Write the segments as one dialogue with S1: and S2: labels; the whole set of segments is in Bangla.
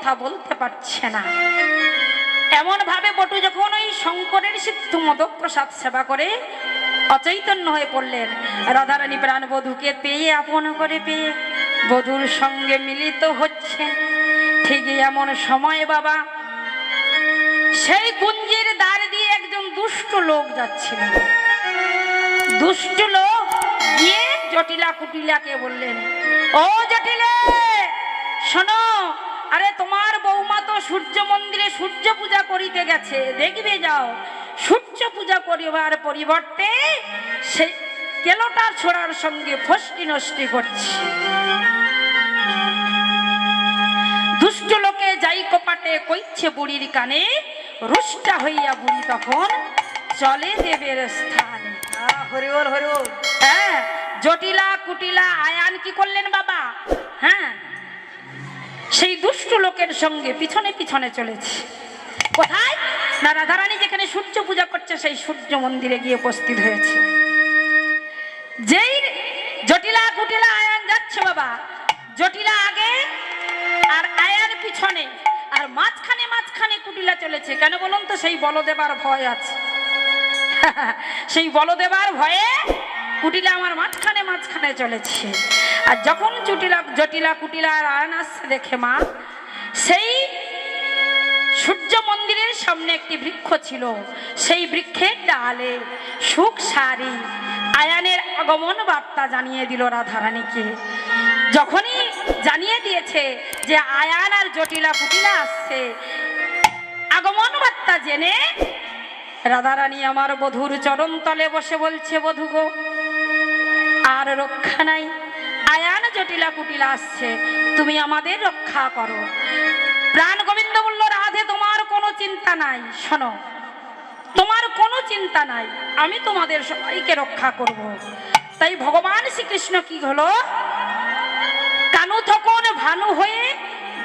S1: কথা বলতে পারছে না। এমন ভাবে বটু যখন ওই শঙ্করের সিদ্ধ মদক প্রসাদ সেবা করে, অচৈতন্য হয়ে পড়লেন। রাধারানী প্রাণ বধূকে পেয়ে, আপন করে পেয়ে বধূর সঙ্গে মিলিত হচ্ছে। ঠিকই এমন সময় বাবা, সেই কুঞ্জের দ্বার দিয়ে একজন দুষ্ট লোক যাচ্ছিল। দুষ্ট লোক গিয়ে জটিলা কুটিলাকে বললেন, ও জটিলে, শোনো আরে তোমার বৌমা তো সূর্য মন্দিরে সূর্য পূজা করিতে গেছে দেখবে যাও। সূর্য পূজা করিবার পরিবর্তে সেই কেলোটা ছোড়ার সঙ্গে ফষ্টি নষ্টি করছে। দুষ্ট লোকে যাই কপাটে কইছে বুড়ির কানে রুষ্টা হইয়া বুড়ি তখন চলে দেবের স্থান। হ্যাঁ জটিলা কুটিলা আয়ান কি করলেন বাবা? হ্যাঁ সেই দুষ্ট লোকের সঙ্গে পিছনে পিছনে চলেছে। কোথায়? না রাধারানী যেখানে সূর্য পূজা করছে, সেই সূর্য মন্দিরে গিয়ে উপস্থিত হয়েছে। যেই জটিলা কুটিলা আয়ান যাচ্ছে বাবা, জটিলা আগে আর আয়ান পিছনে, আর মাঝখানে মাঝখানে কুটিলা চলেছে। কেন বলুন তো, সেই বলদেবার ভয় আছে। সেই বলদেবার ভয়ে কুটিলা আমার মাঝখানে মাঝখানে চলেছে। আর যখন চুটিলা, জটিলা কুটিলা আর আয়ন আসছে দেখে মা, সেই সূর্য মন্দিরের সামনে একটি বৃক্ষ ছিল। সেই বৃক্ষের ডালে সুখ সারি আয়ানের আগমন বার্তা জানিয়ে দিল রাধারানীকে। যখনই জানিয়ে দিয়েছে যে আয়ান আর জটিলা কুটিলা আসছে, আগমন বার্তা জেনে রাধারানী আমার বধুর চরণ তলে বসে বলছে, বধু গো আর রক্ষা নাই। আয়ান জটিলা কুটিলা আসছে, তুমি আমাদের রক্ষা করো। প্রাণ গোবিন্দ বলল, রাধে, তোমার কোনো চিন্তা নাই, শোনো। তোমার কোনো চিন্তা নাই, আমি তোমাদের সবাইকে রক্ষা করব। তাই ভগবান শ্রীকৃষ্ণ কি হলো? কানু তখন ভানু হয়ে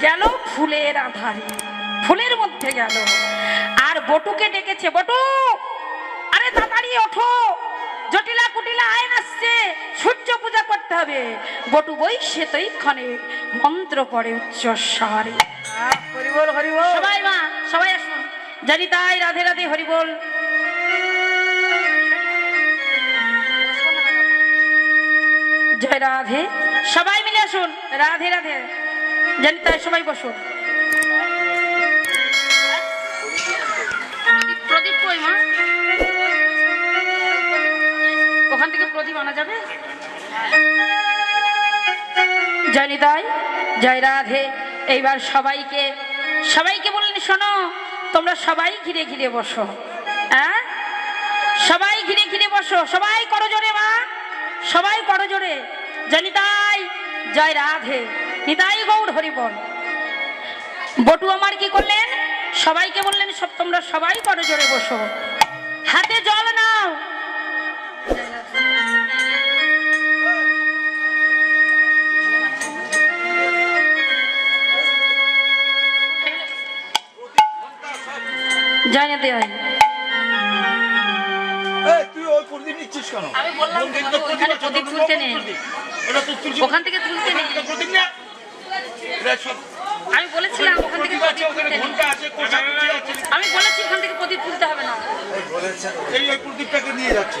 S1: গেল ফুলের আধারে। ফুলের মধ্যে গেল। আর বটুকে ডেকেছে, বটু! আরে তাড়াতাড়ি ওঠো! জটিলা কুটিলা আয়ন আসছে সূর্য পূজা করতে হবে। বটু বই সে বৈশে তৈক্ষণে মন্ত্র পড়ে উচ্চ স্বরে
S2: আহ, হরি বল
S1: সবাই মা সবাই আসুন। জানি তাই রাধে রাধে হরি বল জয় রাধে। সবাই মিলে আসুন রাধে রাধে। জানি তাই সবাই বসুন। প্রদীপ কই মা? ওখান থেকে প্রদীপ আনা যাবে? জানি তাই জয় রাধে। এইবার সবাইকে সবাইকে বললেন শোনো, তোমরা সবাই ঘিরে ঘিরে বসো। হ্যাঁ সবাই ঘিরে ঘিরে বসো, সবাই করো জোরে মা, সবাই করো জোরে। জানি তাই জয় রাধে। নিতাই গৌর হরি বল বটু আমার কি করলেন? সবাইকে বললেন, সব তোমরা সবাই করো জোরে বসো। হাতে জল নাও। থেকে
S3: আছে,
S1: প্রদীপ
S3: ওখানে
S1: তুলতে নেই।
S3: ঘণ্টা আছে, কোষাকুষি আছে।
S1: আমি বলেছি ওখান থেকে প্রদীপ তুলতে হবে না।
S3: এই ওই প্রদীপটাকে নিয়ে যাচ্ছে?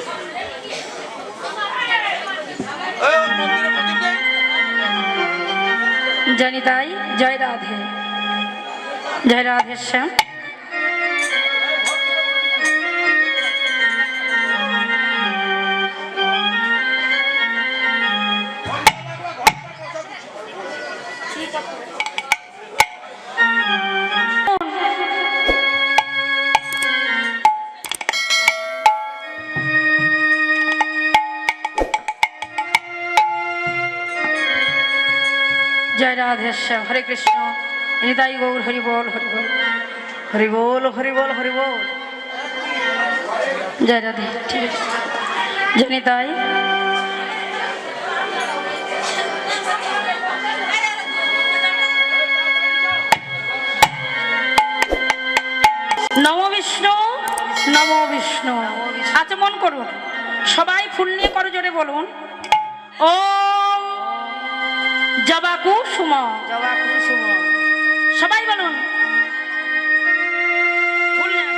S1: জানি তাই। জয় রাধে। জয় রাধে শ্যাম জয় রাধে হরে কৃষ্ণ। হৃদয় গৌর, হরি বল হরি বল।
S2: হরি বল হরি বল হরি বল।
S1: জয় রাধে, ঠিক আছে। জানি তাই নম বিষ্ণু নম বিষ্ণু। আচ্ছা মন করুন। সবাই ফুল নিয়ে করো জোরে বলুন। ও জবাকু কুসুম
S2: জবা কুসুম
S1: সবাই বলুন। ফুল নেন।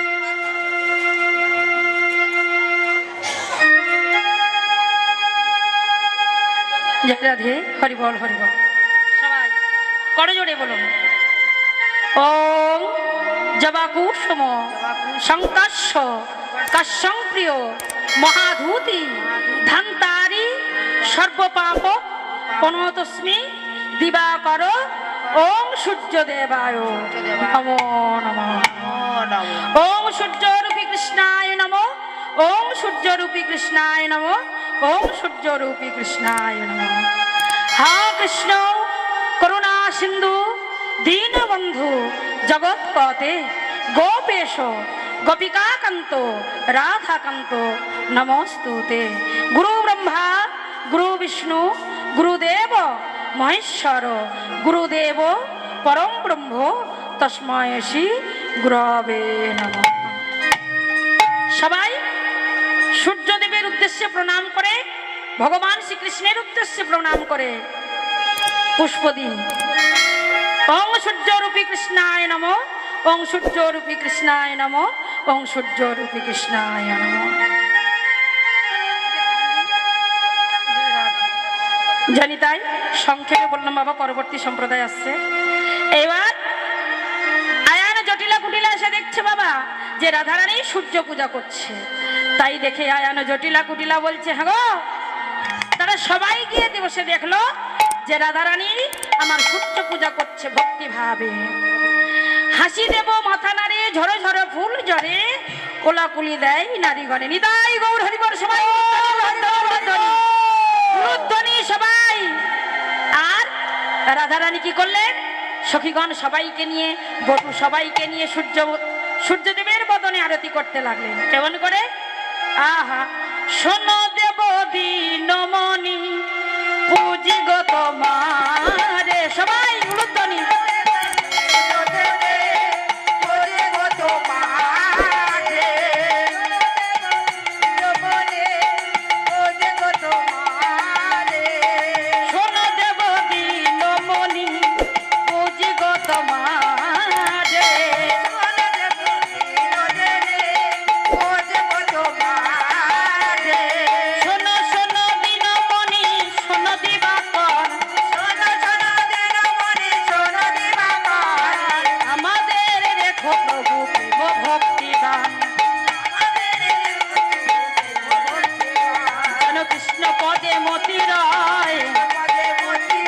S1: জয় রাধে হরি বল হরি বল। সবাই করজোড়ে বলুন। ওম জবা কুসুম শঙ্কাশ্য কাশ্যং প্রিয়, মহাধূতি, ধান্তারি, সর্বপাপ পনতস্মি দিবাকর ওম সূর্যদেবায়। নমো নমঃ। ওম সূর্যরূপী কৃষ্ণায় নম। ওম সূর্যরূপী কৃষ্ণায় নম। ওম সূর্যরূপী কৃষ্ণায় নম। হা কৃষ্ণ, করুণা সিন্ধু দীনবন্ধু জগৎপতে গোপেশ, গোপিকাকান্ত, রাধাকান্ত, নমস্তুতে। গুরু ব্রহ্মা, গুরু বিষ্ণু, গুরুদেব মহেশ্বর, গুরুদেব পরম ব্রহ্ম, তস্ময় শ্রী গুরবে নমঃ। সবাই সূর্যদেবের উদ্দেশ্যে প্রণাম করে, ভগবান শ্রীকৃষ্ণের উদ্দেশ্যে প্রণাম করে। পুষ্প দিন ওং সূর্যরূপী কৃষ্ণায় নম ওং সূর্যরূপী কৃষ্ণায় নম ওং সূর্যরূপী কৃষ্ণায় নম। জানি তাই, সংক্ষেপে বললাম বাবা, পরবর্তী সম্প্রদায় আসছে। এবার আয়ানা জটিলা কুটিলা এসে দেখছে বাবা, যে রাধারানী সূর্য পূজা করছে। তাই দেখে আয়ানো জটিলা কুটিলা বলছে হ্যাঁ গো, তারা সবাই গিয়ে দিবসে দেখল যে রাধারানী আমার সূর্য পূজা করছে ভক্তি ভাবে হাসি দেব মাথা নাড়ে, ঝরে ঝরে ফুল ঝরে, কোলাকুলি দেয় নারী গণে নিতাই গৌর হরিবর সবাই। সবাই। আর রাধারানী কি করলেন? সখীগণ সবাইকে নিয়ে, বটু সবাইকে নিয়ে সূর্য সূর্যদেবের বদনে আরতি করতে লাগলেন। কেমন করে? আহা, শোনো দেব দিনমণি প্রভু প্রেম ভক্তি দান যেন কৃষ্ণ পদে মতি রায়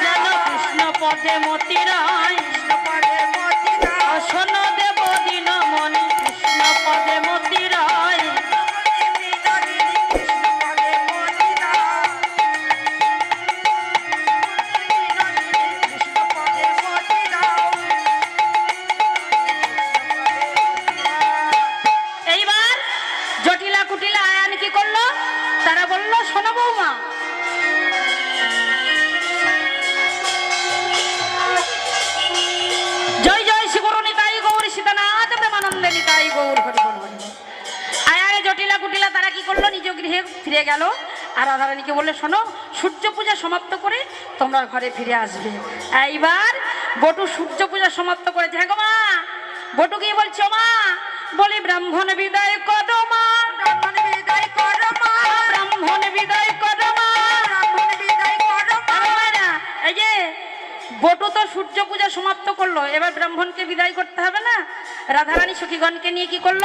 S1: যেন কৃষ্ণ পদে মতি রায় শোন গৃহে ফিরে গেল। আর রাধারানীকে বললে শোনো সূর্য পূজা সমাপ্ত করে তোমরা ঘরে ফিরে আসবে। এইবার বটু সূর্য পূজা সমাপ্ত করেছে। হ্যাঁ গো মা। বটু কি বলছো মা বলি ব্রাহ্মণ বিদায় করো মা। ব্রাহ্মণ বিদায় করো মা। ব্রাহ্মণ বিদায় করো মা। এই যে বটু তো সূর্য পূজা সমাপ্ত করল এবার ব্রাহ্মণকে বিদায় করতে হবে না? রাধারানী সখীগণকে নিয়ে কি করল?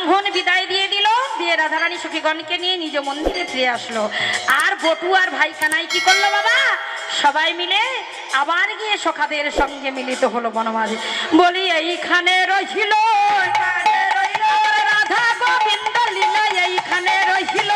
S1: ব্রাহ্মণ বিদায় দিয়ে দিল, দিয়ে রাধারানী সুখীগণকে নিয়ে নিজ মন্দিরে ফিরে আসলো। আর বটু আর ভাই কানাই কি করল বাবা? সবাই মিলে আবার গিয়ে সখাদের সঙ্গে মিলিত হলো বনমাজ বলি, এইখানে রহিল রাধা গোবিন্দ লীলা এইখানে রহিল